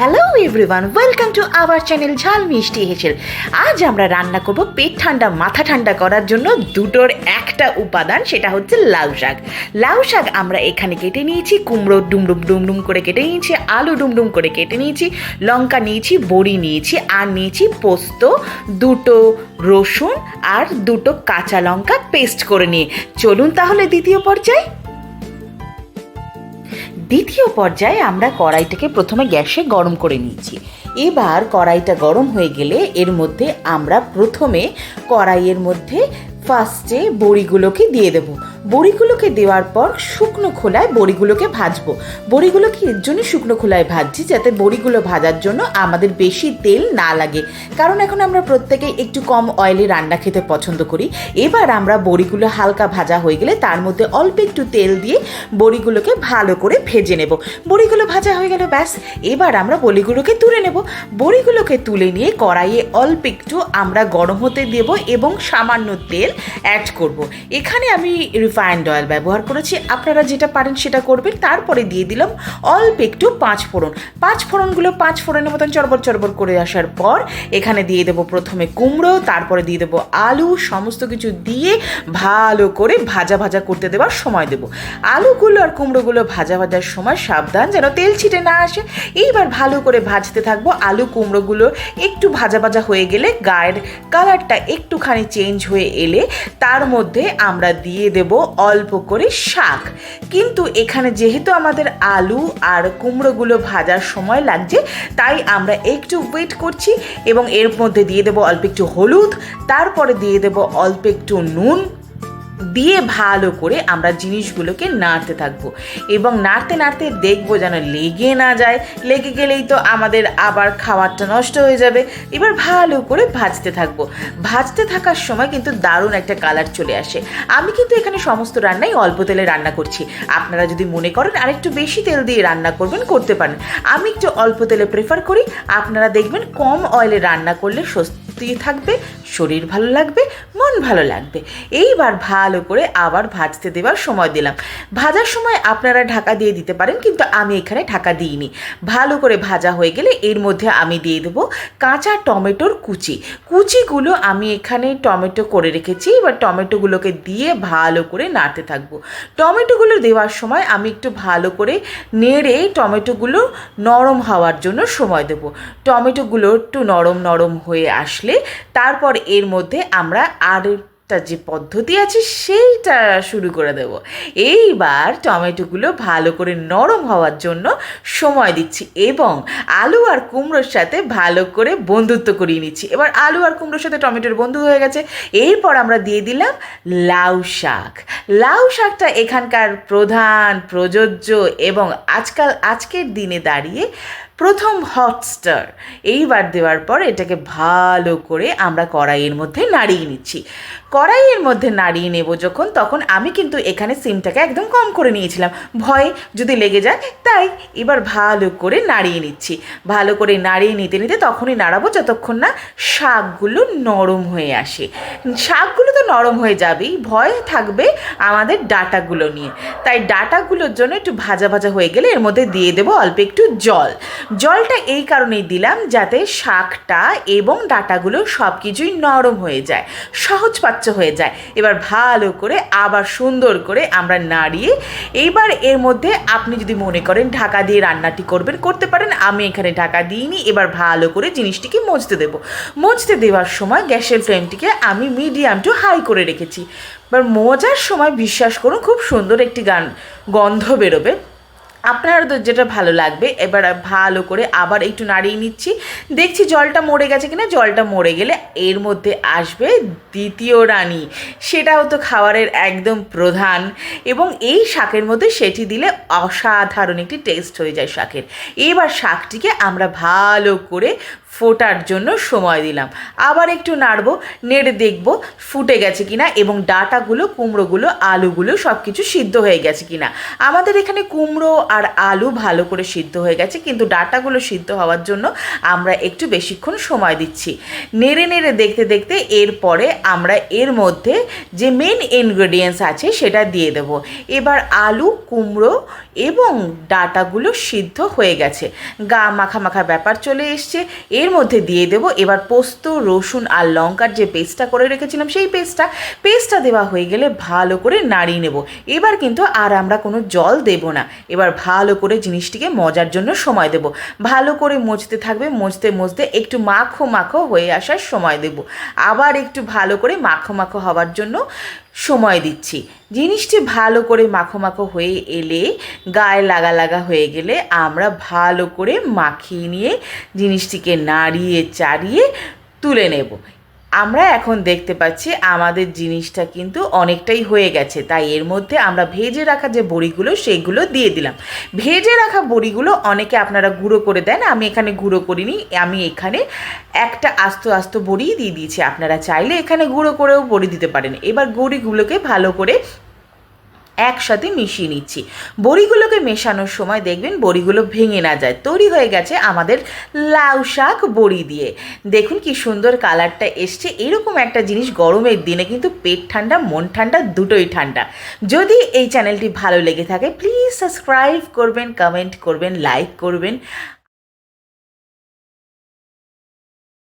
Hello everyone welcome to our channel Jhal Mishti Heshel আজ আমরা রান্না করব পেট ঠান্ডা, মাথা ঠান্ডা করার জন্য দুটোর একটা উপাদান, সেটা হচ্ছে লাউ শাক। লাউ শাক আমরা এখানে কেটে নিয়েছি, কুমড়ো ডুমডুম ডুমডুম করে কেটে নিয়েছি, আলু ডুমডুম করে কেটে নিয়েছি, লঙ্কা নিয়েছি, বড়ি নিয়েছি, আর নিয়েছি পোস্ত, দুটো রসুন আর দুটো কাঁচা লঙ্কা পেস্ট করে নিয়ে। চলুন তাহলে দ্বিতীয় পর্যায়ে। দ্বিতীয় পর্যায়ে আমরা কড়াইটাকে প্রথমে গ্যাসে গরম করে নিয়েছি। এবার কড়াইটা গরম হয়ে গেলে এর মধ্যে আমরা প্রথমে কড়াইয়ের মধ্যে ফার্স্টে বড়িগুলোকে দিয়ে দেব। বড়িগুলোকে দেওয়ার পর শুকনো খোলায় বড়িগুলোকে ভাজবো। বড়িগুলোকে এর জন্য শুকনো খোলায় ভাজছি যাতে বড়িগুলো ভাজার জন্য আমাদের বেশি তেল না লাগে। কারণ এখন আমরা প্রত্যেকেই একটু কম অয়েলে রান্না খেতে পছন্দ করি। এবার আমরা বড়িগুলো হালকা ভাজা হয়ে গেলে তার মধ্যে অল্প একটু তেল দিয়ে বড়িগুলোকে ভালো করে ভেজে নেব। বড়িগুলো ভাজা হয়ে গেল ব্যাস। এবার আমরা বড়িগুলোকে তুলে নেব। বড়িগুলোকে তুলে নিয়ে কড়াইয়ে অল্প একটু আমরা গরম হতে দেব এবং সামান্য তেল অ্যাড করব। এখানে আমি রিফাইন্ড অয়েল ব্যবহার করেছি। আপনারা যেটা পারেন সেটা করবেন। তারপরে দিয়ে দিলাম অল্প একটু পাঁচ ফোড়ন। পাঁচ ফোড়নগুলো পাঁচ ফোড়নের মতন চরবর চরবর করে আসার পর এখানে দিয়ে দেবো প্রথমে কুমড়ো, তারপরে দিয়ে দেবো আলু, সমস্ত কিছু দিয়ে ভালো করে ভাজা ভাজা করতে দেওয়ার সময় দেবো। আলুগুলো আর কুমড়োগুলো ভাজা ভাজার সময় সাবধান যেন তেল ছিটে না আসে। এইবার ভালো করে ভাজতে থাকব আলু, কুমড়োগুলো একটু ভাজা ভাজা হয়ে গেলে গায়ের কালারটা একটুখানি চেঞ্জ হয়ে এলে তার মধ্যে আমরা দিয়ে দেব অল্প করে শাক। কিন্তু এখানে যেহেতু আমাদের আলু আর কুমড়োগুলো ভাজার সময় লাগছে, তাই আমরা একটু ওয়েট করছি এবং এর মধ্যে দিয়ে দেবো অল্প একটু হলুদ, তারপরে দিয়ে দেবো অল্প একটু নুন দিয়ে ভালো করে আমরা জিনিসগুলোকে নাড়তে থাকব। এবং নাড়তে নাড়তে দেখব যেন লেগে না যায়। লেগে গেলেই তো আমাদের আবার খাবারটা নষ্ট হয়ে যাবে। এবার ভালো করে ভাজতে থাকব। ভাজতে থাকার সময় কিন্তু দারুণ একটা কালার চলে আসে। আমি কিন্তু এখানে সমস্ত রান্নাই অল্প তেলে রান্না করছি। আপনারা যদি মনে করেন আরেকটু বেশি তেল দিয়ে রান্না করবেন, করতে পারেন। আমি একটু অল্প তেলে প্রেফার করি। আপনারা দেখবেন কম অয়েলে রান্না করলে স্বস্তি থাকবে, শরীর ভালো লাগবে, মন ভালো লাগবে। এইবার ভালো করে আবার ভাজতে দেওয়ার সময় দিলাম। ভাজার সময় আপনারা ঢাকা দিয়ে দিতে পারেন, কিন্তু আমি এখানে ঢাকা দিইনি। ভালো করে ভাজা হয়ে গেলে এর মধ্যে আমি দিয়ে দেবো কাঁচা টমেটোর কুচি। কুচিগুলো আমি এখানে টমেটো করে রেখেছি, এবার টমেটোগুলোকে দিয়ে ভালো করে নাড়তে থাকব। টমেটোগুলো দেওয়ার সময় আমি একটু ভালো করে নেড়ে টমেটোগুলো নরম হওয়ার জন্য সময় দেবো। টমেটোগুলো একটু নরম নরম হয়ে আসলে তারপর এর মধ্যে আমরা আর একটা যে পদ্ধতি আছে সেইটা শুরু করে দেব। এইবার টমেটোগুলো ভালো করে নরম হওয়ার জন্য সময় দিচ্ছি এবং আলু আর কুমড়োর সাথে ভালো করে বন্ধুত্ব করিয়ে নিচ্ছি। এবার আলু আর কুমড়োর সাথে টমেটোর বন্ধু হয়ে গেছে। এরপর আমরা দিয়ে দিলাম লাউ শাক। লাউ শাকটা এখানকার প্রধান প্রযোজ্য এবং আজকাল, আজকের দিনে দাঁড়িয়ে প্রথম হটস্টার এইবার দেওয়ার পর এটাকে ভালো করে আমরা কড়াইয়ের মধ্যে নাড়িয়ে নিচ্ছি। কড়াইয়ের মধ্যে নাড়িয়ে নেব যখন, তখন আমি কিন্তু এখানে সিমটাকে একদম কম করে নিয়েছিলাম। ভয়ে যদি লেগে যায়, তাই এবার ভালো করে নাড়িয়ে নিচ্ছি। ভালো করে নাড়িয়ে নিতে নিতে তখনই নাড়াবো যতক্ষণ না শাকগুলো নরম হয়ে আসে। শাকগুলো তো নরম হয়ে যাবেই, ভয় থাকবে আমাদের ডাটাগুলো নিয়ে। তাই ডাটাগুলোর জন্য একটু ভাজা ভাজা হয়ে গেলে এর মধ্যে দিয়ে দেবো অল্প একটু জল। জলটা এই কারণেই দিলাম যাতে শাকটা এবং ডাটাগুলো সব কিছুই নরম হয়ে যায়, সহজ পাচ্ছ হয়ে যায়। এবার ভালো করে, আবার সুন্দর করে আমরা নাড়িয়ে, এইবার এর মধ্যে আপনি যদি মনে করেন ঢাকা দিয়ে রান্নাটি করবেন, করতে পারেন। আমি এখানে ঢাকা দিইনি, এবার ভালো করে জিনিসটিকে মজতে দেবো। মজতে দেওয়ার সময় গ্যাসের ফ্লেমটিকে আমি মিডিয়াম টু হাই করে রেখেছি। এবার মজার সময়, বিশ্বাস করুন, খুব সুন্দর একটি গান, গন্ধ বেরোবে। আপনার যেটা ভালো লাগবে, এবার ভালো করে আবার একটু নাড়িয়ে নিচ্ছি। দেখছি জলটা মরে গেছে কিনা, জলটা মরে গেলে এর মধ্যে আসবে দ্বিতীয় রানী। সেটাও তো খাবারের একদম প্রধান। এবং এই শাকের মধ্যে সেটি দিলে অসাধারণ একটি টেস্ট হয়ে যায় শাকের। এবার শাকটিকে আমরা ভালো করে ফোটার জন্য সময় দিলাম। আবার একটু নাড়বো, নেড়ে দেখব ফুটে গেছে কিনা এবং ডাটাগুলো, কুমড়োগুলো, আলুগুলো সব কিছু সিদ্ধ হয়ে গেছে কিনা। আমাদের এখানে কুমড়ো আর আলু ভালো করে সিদ্ধ হয়ে গেছে, কিন্তু ডাটাগুলো সিদ্ধ হওয়ার জন্য আমরা একটু বেশিক্ষণ সময় দিচ্ছি। নেড়ে নেড়ে দেখতে দেখতে এরপরে আমরা এর মধ্যে যে মেন ইনগ্রেডিয়েন্টস আছে সেটা দিয়ে দেব। এবার আলু, কুমড়ো এবং ডাটাগুলো সিদ্ধ হয়ে গেছে। গা মাখা মাখা ব্যাপার চলে এসছে। এর মধ্যে দিয়ে দেব এবার পোস্ত, রসুন আর লঙ্কার যে পেস্টটা করে রেখেছিলাম সেই পেস্টটা। পেস্টটা দেওয়া হয়ে গেলে ভালো করে নাড়িয়ে নেব। এবার কিন্তু আর আমরা কোনো জল দেব না। এবার ভালো করে জিনিসটিকে মজার জন্য সময় দেব। ভালো করে মুছতে থাকবে মুছতে মজতে একটু মাখো মাখো হয়ে আসার সময় দেব। আবার একটু ভালো করে মাখো মাখো হওয়ার জন্য সময় দিচ্ছি। জিনিসটি ভালো করে মাখো মাখো হয়ে এলে, গায়ে লাগা লাগা হয়ে গেলে আমরা ভালো করে মাখিয়ে নিয়ে জিনিসটিকে নাড়িয়ে চাড়িয়ে তুলে নেব। আমরা এখন দেখতে পাচ্ছি আমাদের জিনিসটা কিন্তু অনেকটাই হয়ে গেছে। তাই এর মধ্যে আমরা ভেজে রাখা যে বড়িগুলো, সেগুলো দিয়ে দিলাম। ভেজে রাখা বড়িগুলো অনেকে আপনারা গুঁড়ো করে দেন। আমি এখানে গুঁড়ো করিনি। আমি এখানে একটা আস্ত আস্ত বড়ি দিয়ে দিয়েছি। আপনারা চাইলে এখানে গুঁড়ো করেও বড়ি দিতে পারেন। এবার বড়িগুলোকে ভালো করে একসাথে মিশিয়ে নিচ্ছি। বড়িগুলোকে মেশানোর সময় দেখবেন বড়িগুলো ভেঙে না যায়। তৈরি হয়ে গেছে আমাদের লাউ শাক বড়ি দিয়ে। দেখুন কি সুন্দর কালারটা এসছে। এরকম একটা জিনিস গরমের দিনে কিন্তু পেট ঠান্ডা, মন ঠান্ডা, দুটোই ঠান্ডা। যদি এই চ্যানেলটি ভালো লেগে থাকে প্লিজ সাবস্ক্রাইব করবেন কমেন্ট করবেন লাইক করবেন।